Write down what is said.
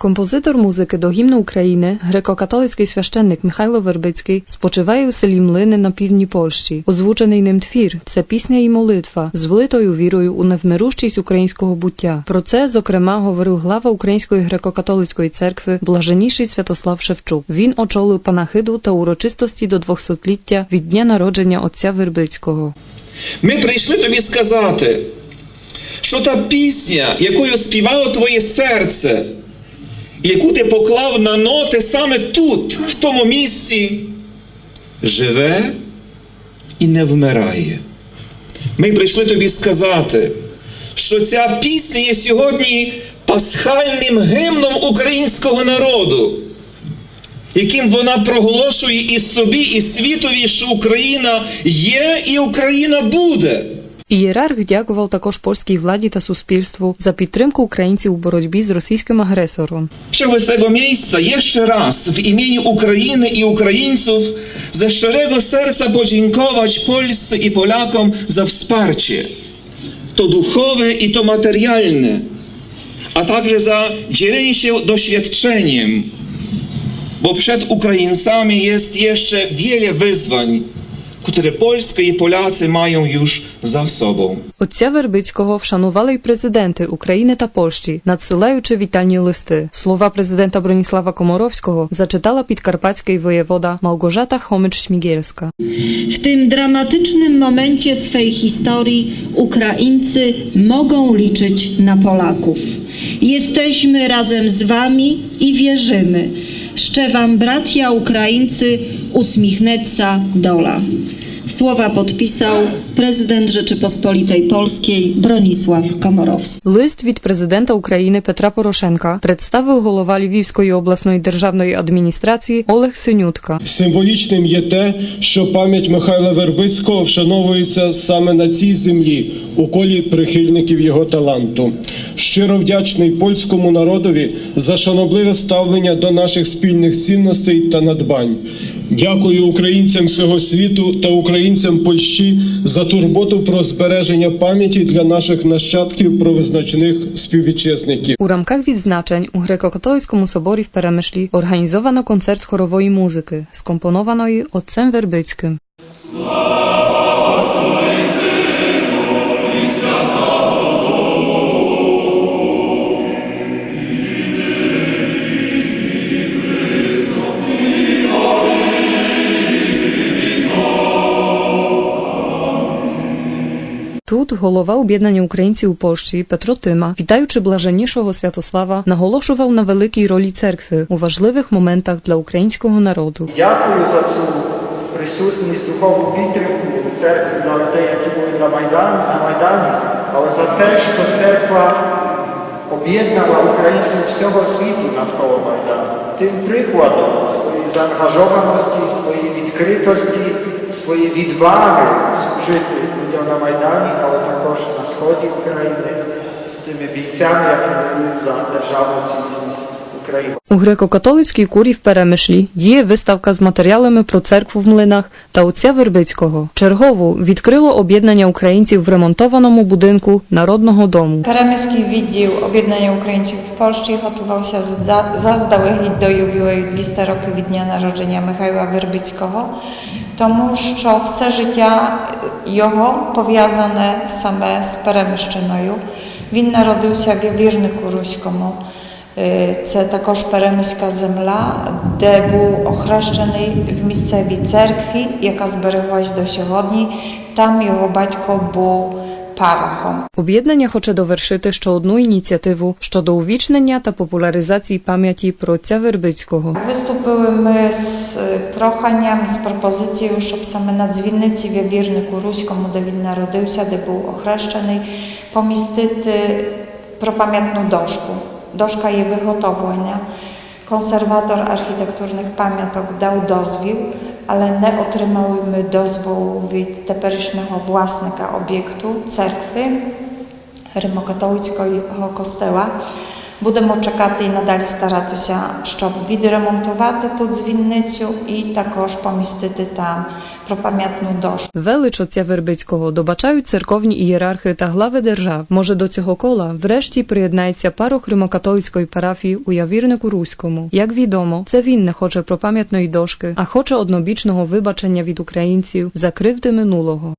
Композитор музики до гімну України, греко-католицький священник Михайло Вербицький спочиває у селі Млини на півдні Польщі. Озвучений ним твір це пісня і молитва з влитою вірою у невмирущість українського буття. Про це, зокрема, говорив глава Української греко-католицької церкви Блаженніший Святослав Шевчук. Він очолив панахиду та урочистості до 200-ліття від дня народження отця Вербицького. Ми прийшли тобі сказати, що та пісня, якою співало твоє серце, яку ти поклав на ноти саме тут, в тому місці, живе і не вмирає. Ми прийшли тобі сказати, що ця пісня є сьогодні пасхальним гімном українського народу, яким вона проголошує і собі, і світові, що Україна є і Україна буде. Ієрарх дякував також польській владі та суспільству за підтримку українців у боротьбі з російським агресором. Chciałbym z tego miejsca jeszcze raz w imieniu Ukrainy i Ukraińców ze szczerego serca podziękować Polsce i Polakom za wsparcie. To duchowe i to materialne, a także za dzielenie się doświadczeniem, bo przed Ukraińcami jest jeszcze wiele wyzwań, które Polska i Polacy mają już za sobą. Отця Вербицького вшанували й президенти України та Польщі, надсилаючи вітальні листи. Слова президента Броніслава Комаровського зачитала підкарпатський воєвода Мałgorzata Chomycz-Śmigielska. W tym dramatycznym momencie swej historii Ukraińcy mogą liczyć na Polaków. Jesteśmy razem z Wami i wierzymy. Szcze Wam bratia Ukraińcy uśmiechnęca dola. Słowa podpisał prezydent Rzeczypospolitej Polskiej Bronisław Komorowski. Лист від президента України Петра Порошенка представив голова Львівської обласної державної адміністрації Олег Синютка. Символічним є те, що пам'ять Михайла Вербицького вшановується саме на цій землі у колі прихильників його таланту. Щиро вдячний польському народові за шанобливе ставлення до наших спільних цінностей та надбань. Дякую українцям всього світу та українцям Польщі за турботу про збереження пам'яті для наших нащадків про визначених співвітчизників. У рамках відзначень у греко-католицькому соборі в Перемишлі організовано концерт хорової музики, скомпонованої отцем Вербицьким. Тут голова об'єднання українців у Польщі Петро Тима, вітаючи блаженнішого Святослава, наголошував на великій ролі церкви у важливих моментах для українського народу. Дякую за цю присутність духовну підтримку церкви для людей, які були на Майдані, на Майдані, але за те, що церква об'єднала українців всього світу навколо Майдану. Тим прикладом своєї заангажованості, своєї відкритості, своєї відваги служити людям на Майдані, але також на сході України з цими бійцями, які воюють за державну цілісність України. У греко-католицькій курі в Перемишлі діє виставка з матеріалами про церкву в млинах та отця Вербицького. Чергову відкрило об'єднання українців в ремонтованому будинку Народного дому. Перемиський відділ об'єднання українців в Польщі готувався зда- заздалегідь до ювілею 200 років від дня народження Михайла Вербицького, тому що все життя його пов'язане саме з Перемищиною. Він народився в Явірнику Руському. Е, Це також перемиська земля, де був охрещений в місцевій церкві, яка збереглась до сьогодні. Там його батько був парохом. Об'єднання хоче довершити ще одну ініціативу щодо увічнення та популяризації пам'яті про отця Вербицького. Виступили ми з е, проханням з пропозицією, щоб саме на дзвіниці в Явірнику Руському, де він народився, де був охрещений, помістити пропам'ятну дошку. Doszka je wyhotovanja. Konserwator architekturnych pamiątek dał dozwił, ale nie otrzymałyśmy dozwolu od teperycznego własnika obiektu, cerkwy, rymokatolickiego kościoła, Будемо чекати і надалі старатися, щоб відремонтувати тут дзвінницю і також помістити там пропам'ятну дошку. Велич отця Вербицького добачають церковні ієрархи та глави держав. Може до цього кола врешті приєднається парох римокатолицької парафії у Явірнику Руському. Як відомо, це він не хоче пропам'ятної дошки, а хоче однобічного вибачення від українців за кривди минулого.